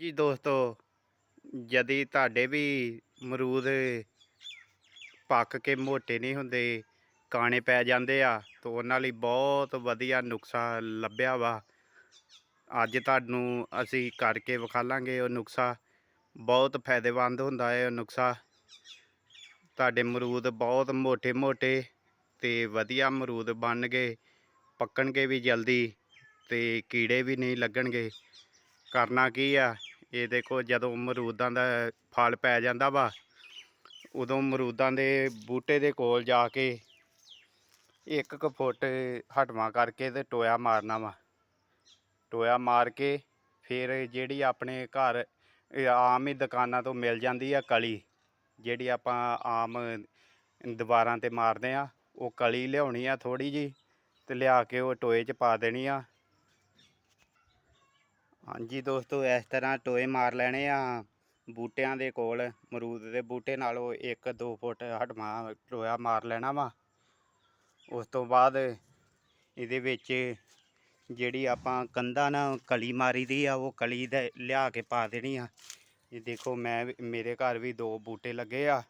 ਜੀ ਦੋਸਤੋ, ਜਦੀ ਤੁਹਾਡੇ ਵੀ ਮਰੂਦ ਪੱਕ ਕੇ ਮੋਟੇ ਨਹੀਂ ਹੁੰਦੇ, ਕਾਣੇ ਪੈ ਜਾਂਦੇ ਆ, ਤੋਂ ਉਹਨਾਂ ਲਈ ਬਹੁਤ ਵਧੀਆ ਨੁਕਸਾ ਲੱਭਿਆ ਵਾ। ਅੱਜ ਤੁਹਾਨੂੰ ਅਸੀਂ ਕਰਕੇ ਵਿਖਾਲਾਂਗੇ ਉਹ ਨੁਕਸਾ। ਬਹੁਤ ਫਾਇਦੇਮੰਦ ਹੁੰਦਾ ਹੈ ਉਹ ਨੁਕਸਾ। ਤੁਹਾਡੇ ਮਰੂਦ ਬਹੁਤ ਮੋٹے-ਮੋٹے ਤੇ ਵਧੀਆ ਮਰੂਦ ਬਣ ਗਏ ਪੱਕਣਗੇ ਵੀ ਜਲਦੀ ਤੇ ਕੀੜੇ ਵੀ ਨਹੀਂ ਲੱਗਣਗੇ। ਕਰਨਾ ਕੀ ਆ ਇਹ ਦੇਖੋ ਜਦੋਂ ਅਮਰੂਦਾਂ ਦਾ ਫਲ ਪੈ ਜਾਂਦਾ ਵਾ, ਉਦੋਂ ਅਮਰੂਦਾਂ ਦੇ ਬੂਟੇ ਦੇ ਕੋਲ ਜਾ ਕੇ ਇੱਕ ਕੁ ਫੁੱਟ ਹਟਵਾ ਕਰਕੇ ਤੇ ਟੋਇਆ ਮਾਰਨਾ ਵਾ। ਟੋਇਆ ਮਾਰ ਕੇ ਫਿਰ ਜਿਹੜੀ ਆਪਣੇ ਘਰ ਆਮ ਹੀ ਦੁਕਾਨਾਂ ਤੋਂ ਮਿਲ ਜਾਂਦੀ ਆ ਕਲੀ, ਜਿਹੜੀ ਆਪਾਂ ਆਮ ਦੀਵਾਰਾਂ ਤੇ ਮਾਰਦੇ ਆ, ਉਹ ਕਲੀ ਲਿਆਉਣੀ ਆ ਥੋੜੀ ਜੀ ਤੇ ਲਿਆ ਕੇ ਉਹ ਟੋਏ 'ਚ ਪਾ ਦੇਣੀ ਆ। ਹਾਂਜੀ ਦੋਸਤੋ, ਇਸ ਤਰ੍ਹਾਂ ਟੋਏ ਮਾਰ ਲੈਣੇ ਆ ਬੂਟਿਆਂ ਦੇ ਕੋਲ। ਮਰੂਦ ਦੇ ਬੂਟੇ ਨਾਲੋਂ 1-2 ਫੁੱਟ ਹਟਵਾ ਟੋਇਆ ਮਾਰ ਲੈਣਾ ਵਾ। ਉਸ ਤੋਂ ਬਾਅਦ ਇਹਦੇ ਵਿੱਚ ਜਿਹੜੀ ਆਪਾਂ ਕੰਧਾਂ ਨਾਲ ਕਲੀ ਮਾਰੀ ਦੀ ਆ, ਉਹ ਕਲੀ ਦੇ ਲਿਆ ਕੇ ਪਾ ਦੇਣੀ ਆ। ਇਹ ਦੇਖੋ, ਮੈਂ ਵੀ- ਮੇਰੇ ਘਰ ਵੀ ਦੋ ਬੂਟੇ ਲੱਗੇ ਆ।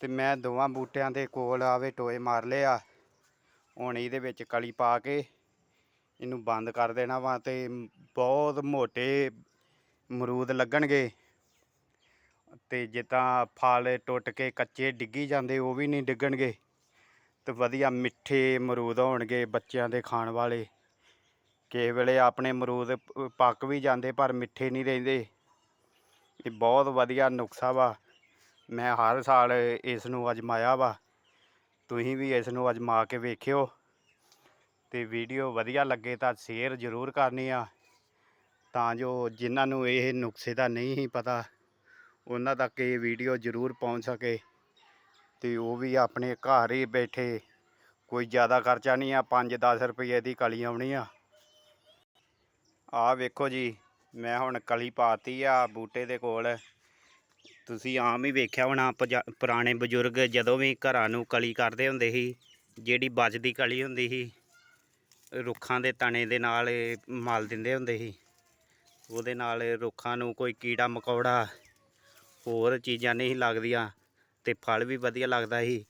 ਤੇ ਮੈਂ ਦੋਵਾਂ ਬੂਟਿਆਂ ਦੇ ਕੋਲ ਆਵੇ ਟੋਏ ਮਾਰ ਲਏ ਆ। ਹੁਣ ਇਹਦੇ ਵਿੱਚ ਕਲੀ ਪਾ ਕੇ ਇਹਨੂੰ ਬੰਦ ਕਰ ਦੇਣਾ ਵਾ ਤੇ ਬਹੁਤ ਮੋٹے ਮਰੂਦ ਲੱਗਣਗੇ। ਤੇ ਜਿੱਦਾਂ ਫਲ ਟੁੱਟ ਕੇ ਕੱਚੇ ਡਿੱਗੀ ਜਾਂਦੇ, ਉਹ ਵੀ ਨਹੀਂ ਡਿੱਗਣਗੇ। ਤੇ ਵਧੀਆ ਮਿੱਠੇ ਮਰੂਦ ਹੋਣਗੇ ਬੱਚਿਆਂ ਦੇ ਖਾਣ ਵਾਲੇ। ਕਿਸੇ ਵੇਲੇ ਆਪਣੇ ਮਰੂਦ ਪੱਕ ਵੀ ਜਾਂਦੇ, ਪਰ ਮਿੱਠੇ ਨਹੀਂ ਰਹਿੰਦੇ। ਇਹ ਬਹੁਤ ਵਧੀਆ ਨੁਕਸਾ ਵਾ। ਮੈਂ ਹਰ ਸਾਲ ਇਸ ਨੂੰ ਅਜਮਾਇਆ ਵਾ। ਤੁਸੀਂ ਵੀ ਇਸ ਨੂੰ ਅਜਮਾ ਕੇ ਵੇਖਿਓ। ਤੇ ਵੀਡੀਓ ਵਧੀਆ ਲੱਗੇ ਤਾਂ ਸ਼ੇਅਰ ਜ਼ਰੂਰ ਕਰਨੀ ਆ। ਤਾਂ ਜੋ ਜਿਨ੍ਹਾਂ ਨੂੰ ਇਹ ਨੁਕਸੇ ਦਾ ਨਹੀਂ ਸੀ ਪਤਾ, ਉਹਨਾਂ ਤੱਕ ਇਹ ਵੀਡੀਓ ਜ਼ਰੂਰ ਪਹੁੰਚ ਸਕੇ ਤੇ ਉਹ ਵੀ ਆਪਣੇ ਘਰ ਹੀ ਬੈਠੇ। ਕੋਈ ਜ਼ਿਆਦਾ ਖਰਚਾ ਨਹੀਂ ਆ 5-10 ਰੁਪਏ ਦੀ ਕਲੀ ਆਉਣੀ ਆ। ਆ ਵੇਖੋ ਜੀ, ਮੈਂ ਹੁਣ ਕਲੀ ਪਾਤੀ ਆ ਬੂਟੇ ਦੇ ਕੋਲ। ਤੁਸੀਂ ਆਮ ਹੀ ਵੇਖਿਆ ਹੋਣਾ, ਪਜਾ- ਪੁਰਾਣੇ ਬਜ਼ੁਰਗ ਜਦੋਂ ਵੀ ਘਰਾਂ ਨੂੰ ਕਲੀ ਕਰਦੇ ਹੁੰਦੇ ਸੀ, ਜਿਹੜੀ ਬਚਦੀ ਕਲੀ ਹੁੰਦੀ ਸੀ। ਰੁੱਖਾਂ ਦੇ ਤਣੇ ਦੇ ਨਾਲ ਮਲ ਦਿੰਦੇ ਹੁੰਦੇ ਸੀ। ਉਹਦੇ ਨਾਲ ਰੁੱਖਾਂ ਨੂੰ ਕੋਈ ਕੀੜਾ ਮਕੌੜਾ ਹੋਰ ਚੀਜ਼ਾਂ ਨਹੀਂ ਲੱਗਦੀਆਂ ਤੇ ਫਲ ਵੀ ਵਧੀਆ ਲੱਗਦਾ ਸੀ।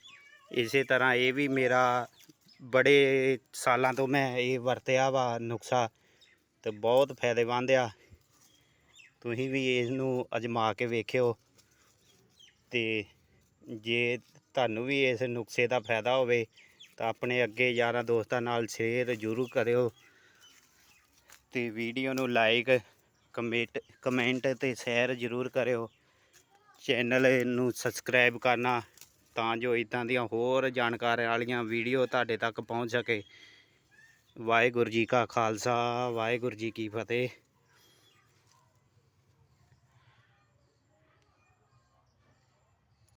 ਇਸੇ ਤਰ੍ਹਾਂ ਇਹ ਵੀ ਮੇਰਾ ਬੜੇ ਸਾਲਾਂ ਤੋਂ ਮੈਂ ਇਹ ਵਰਤਿਆ ਵਾ ਨੁਕਸਾ ਤੇ ਬਹੁਤ ਫਾਇਦੇਮੰਦ ਆ। ਤੁਸੀਂ ਵੀ ਇਸ ਨੂੰ ਅਜਮਾ ਕੇ ਵੇਖਿਓ ਤੇ ਜੇ ਤੁਹਾਨੂੰ ਵੀ ਇਸ ਨੁਕਸੇ ਦਾ ਫਾਇਦਾ ਹੋਵੇ ਤਾਂ ਆਪਣੇ ਅੱਗੇ ਯਾਰਾਂ ਦੋਸਤਾਂ ਨਾਲ ਸ਼ੇਅਰ ਜ਼ਰੂਰ ਕਰਿਓ ਤੇ ਵੀਡੀਓ ਨੂੰ ਲਾਈਕ ਕਮੈਂਟ ਕਮੈਂਟ ਤੇ ਸ਼ੇਅਰ ਜ਼ਰੂਰ ਕਰਿਓ। ਚੈਨਲ ਨੂੰ ਸਬਸਕ੍ਰਾਈਬ ਕਰਨਾ ਤਾਂ ਜੋ ਇਦਾਂ ਦੀਆਂ ਹੋਰ ਜਾਣਕਾਰੀ ਵਾਲੀਆਂ ਵੀਡੀਓ ਤੁਹਾਡੇ ਤੱਕ ਪਹੁੰਚ ਸਕੇ। ਵਾਹਿਗੁਰੂ ਜੀ ਕਾ ਖਾਲਸਾ, ਵਾਹਿਗੁਰੂ ਜੀ ਕੀ ਫਤਿਹ।